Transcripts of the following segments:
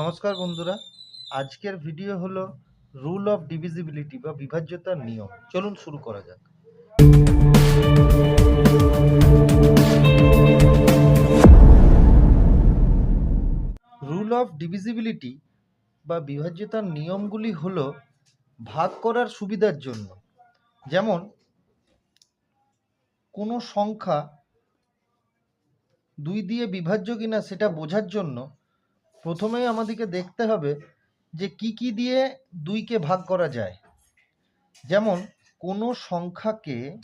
নমস্কার বন্ধুরা। আজকের ভিডিও হলো রুল অফ ডিভিজিবিলিটি বা বিভাজ্যতার নিয়ম। চলুন শুরু করা যাক। রুল অফ ডিভিজিবিলিটি বা বিভাজ্যতার নিয়মগুলি হলো ভাগ করার সুবিধার জন্য। যেমন, কোনো সংখ্যা দুই দিয়ে বিভাজ্য কিনা সেটা বোঝার জন্য প্রথমেই আমাদেরকে দেখতে হবে যে কি কি দিয়ে দুইকে ভাগ করা যায়। যেমন, কোনো সংখ্যাকে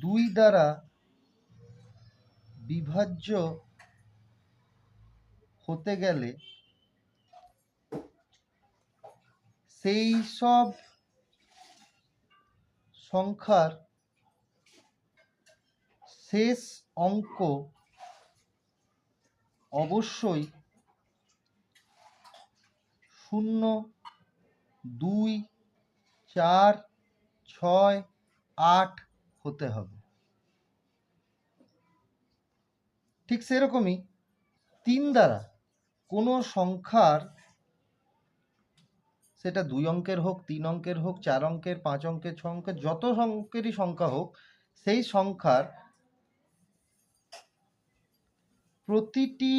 দুই দ্বারা বিভাজ্য হতে গেলে সেই সব সংখ্যার শেষ অঙ্ক অবশ্যই শূন্য, দুই, চার, ছয়, আট হতে হবে। ঠিক সেরকমই তিন দ্বারা কোনো সংখ্যার সেটা দুই অঙ্কের হোক, তিন অঙ্কের হোক, চার অঙ্কের, পাঁচ অঙ্কের, ছ অঙ্কের, যত অঙ্কেরই সংখ্যা হোক, সেই সংখ্যার প্রতিটি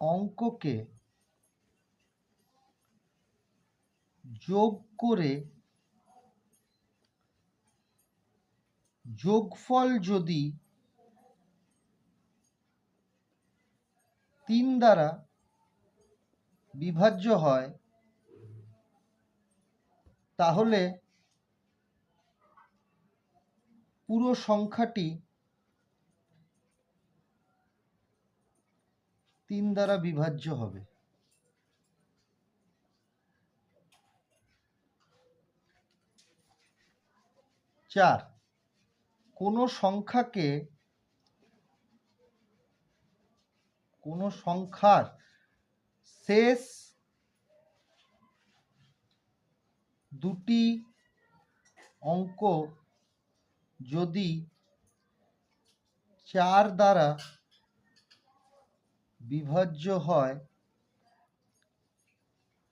অঙ্ককে যোগ করে যোগফল যদি তিন দ্বারা বিভাজ্য হয় তাহলে পুরো সংখ্যাটি তিন দ্বারা বিভাজ্য হবে। চার, কোনো সংখ্যাকে, কোনো সংখ্যার শেষ দুটি অঙ্ক যদি চার দ্বারা বিভাজ্য হয়,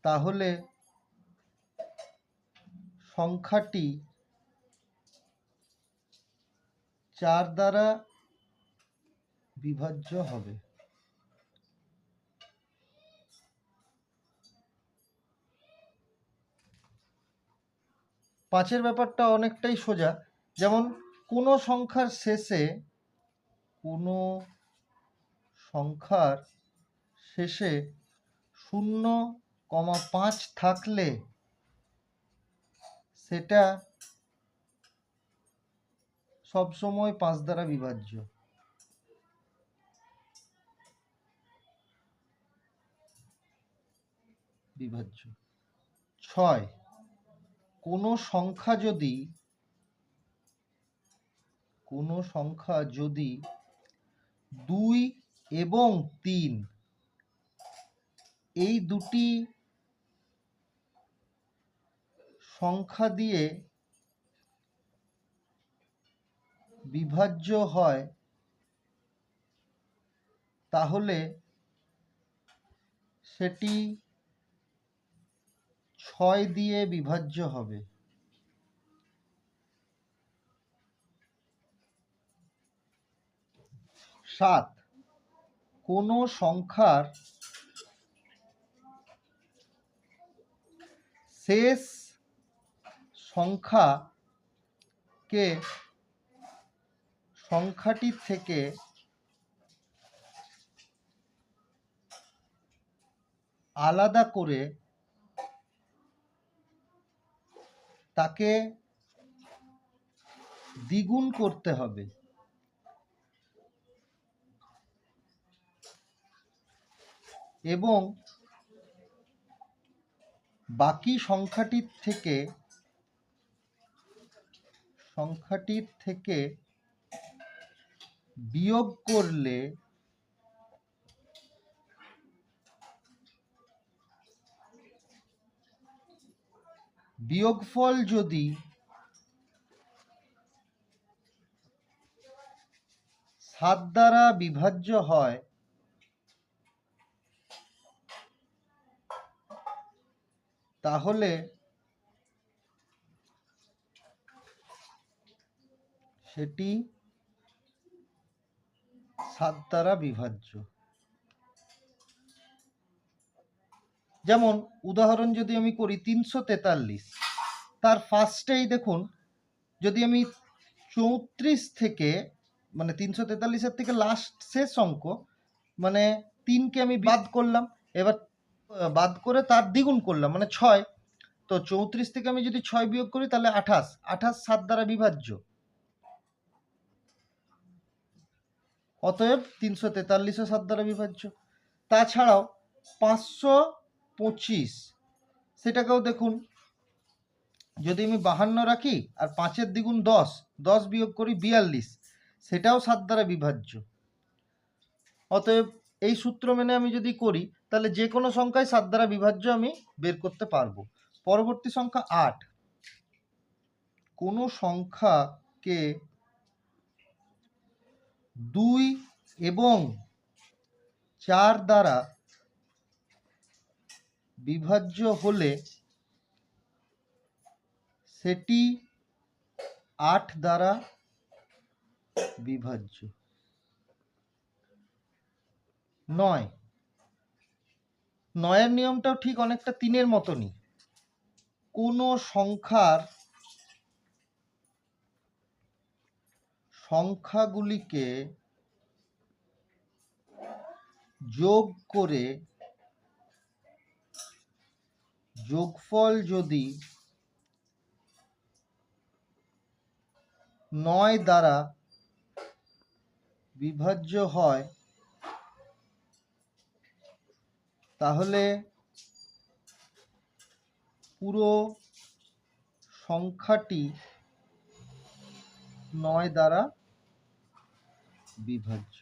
তাহলে সংখ্যাটি চার দ্বারা বিভাজ্য হবে। পাঁচের ব্যাপারটা অনেকটাই সোজা। যেমন কোনো সংখ্যার শেষে কোনো সংখ্যার শেষে শূন্য কমা পাঁচ থাকলে সেটা সবসময় পাঁচ দ্বারা বিভাজ্য। বিভাজ্য। ছয়। কোনো সংখ্যা যদি, কোনো সংখ্যা যদি দুই এবং তিন। এই দুটি সংখ্যা দিয়ে বিভাজ্য হয়, তাহলে সেটি ছয় দিয়ে বিভাজ্য হবে। সাত। কোনো সংখ্যার শেষ সংখ্যাকে সংখ্যাটি থেকে আলাদা করে তাকে দ্বিগুণ করতে হবে। এবং বাকি সংখ্যাটির থেকে সংখ্যাটির থেকে বিয়োগ করলে বিয়োগফল যদি সাত দ্বারা বিভাজ্য হয় তাহলে সেটি সাত দ্বারা বিভাজ্য। যেমন উদাহরণ যদি আমি করি তিনশো তেতাল্লিশ, তার ফার্স্টেই দেখুন, যদি আমি চৌত্রিশ থেকে মানে তিনশো তেতাল্লিশের থেকে লাস্ট শেষ অঙ্ক মানে তিনকে আমি বাদ করলাম, এবার বাদ করে তার দ্বিগুণ করলাম মানে ছয়। তো চৌত্রিশ থেকে আমি যদি ছয় বিয়োগ করি, তাহলে আঠাশ। আঠাশ সাত দ্বারা বিভাজ্য। অতএব তিনশো তেতাল্লিশও সাত দ্বারা বিভাজ্য। তাছাড়াও পাঁচশো পঁচিশ। সেটাকেও দেখুন, যদি আমি বাহান্ন রাখি আর পাঁচের দ্বিগুণ দশ দশ বিয়োগ করি বিয়াল্লিশ, সেটাও সাত দ্বারা বিভাজ্য। অতএব এই সূত্র মেনে আমি যদি করি, তাহলে যে কোনো সংখ্যায় সাত দ্বারা বিভাজ্য আমি বের করতে পারব। পরবর্তী সংখ্যা আট। কোনো সংখ্যাকে দুই এবং চার দ্বারা বিভাজ্য হলে সেটি আট দ্বারা বিভাজ্য। নয়। নয়ের নিয়মটাও ঠিক অনেকটা তিনের মতনই। কোনো সংখ্যার সংখ্যাগুলিকে যোগ করে যোগফল যদি নয় দ্বারা বিভাজ্য হয় তাহলে পুরো সংখ্যাটি নয় দ্বারা বিভাজ্য।